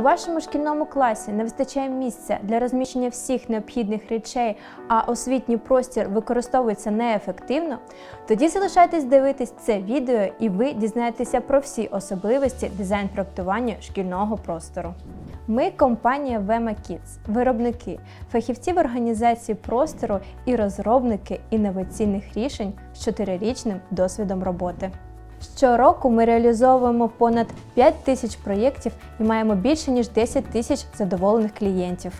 у вашому шкільному класі не вистачає місця для розміщення всіх необхідних речей, а освітній простір використовується неефективно, тоді залишайтесь дивитись це відео і ви дізнаєтеся про всі особливості дизайн-проектування шкільного простору. Ми компанія Vema Kids, виробники, фахівці в організації простору і розробники інноваційних рішень з чотирирічним досвідом роботи. Щороку ми реалізовуємо понад 5 тисяч проєктів і маємо більше ніж 10 тисяч задоволених клієнтів.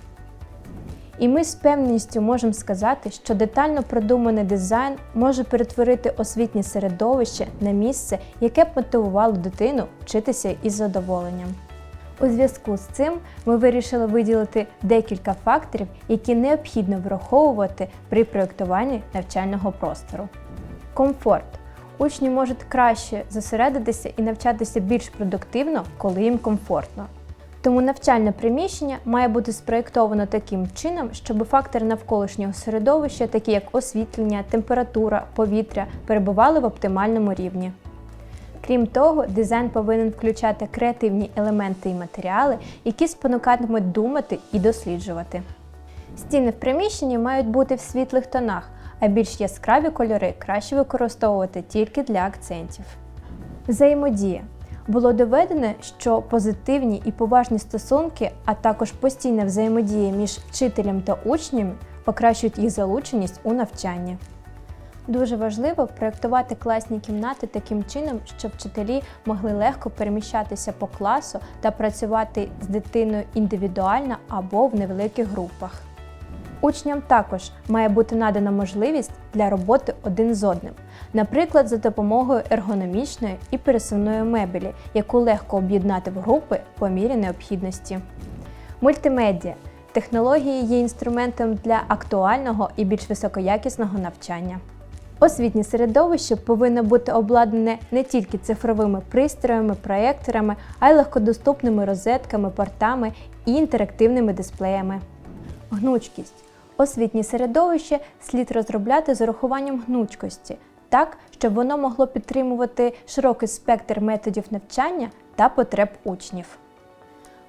І ми з певністю можемо сказати, що детально продуманий дизайн може перетворити освітнє середовище на місце, яке б мотивувало дитину вчитися із задоволенням. У зв'язку з цим ми вирішили виділити декілька факторів, які необхідно враховувати при проєктуванні навчального простору. Комфорт. Учні можуть краще зосередитися і навчатися більш продуктивно, коли їм комфортно. Тому навчальне приміщення має бути спроєктовано таким чином, щоб фактори навколишнього середовища, такі як освітлення, температура, повітря, перебували в оптимальному рівні. Крім того, дизайн повинен включати креативні елементи і матеріали, які спонукатимуть думати і досліджувати. Стіни в приміщенні мають бути в світлих тонах, а більш яскраві кольори краще використовувати тільки для акцентів. Взаємодія. Було доведено, що позитивні і поважні стосунки, а також постійна взаємодія між вчителем та учнями покращують їх залученість у навчанні. Дуже важливо проєктувати класні кімнати таким чином, щоб вчителі могли легко переміщатися по класу та працювати з дитиною індивідуально або в невеликих групах. Учням також має бути надана можливість для роботи один з одним, наприклад, за допомогою ергономічної і пересувної мебелі, яку легко об'єднати в групи по мірі необхідності. Мультимедіа. Технології є інструментом для актуального і більш високоякісного навчання. Освітнє середовище повинно бути обладнане не тільки цифровими пристроями, проєкторами, а й легкодоступними розетками, портами і інтерактивними дисплеями. Гнучкість. Освітнє середовище слід розробляти з урахуванням гнучкості, так, щоб воно могло підтримувати широкий спектр методів навчання та потреб учнів.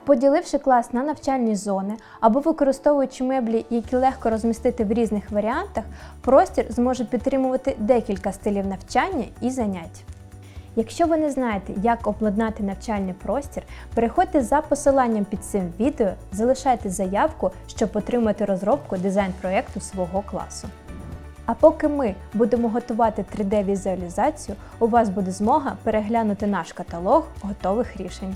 Поділивши клас на навчальні зони або використовуючи меблі, які легко розмістити в різних варіантах, простір зможе підтримувати декілька стилів навчання і занять. Якщо ви не знаєте, як обладнати навчальний простір, переходьте за посиланням під цим відео, залишайте заявку, щоб отримати розробку дизайн-проєкту свого класу. А поки ми будемо готувати 3D-візуалізацію, у вас буде змога переглянути наш каталог готових рішень.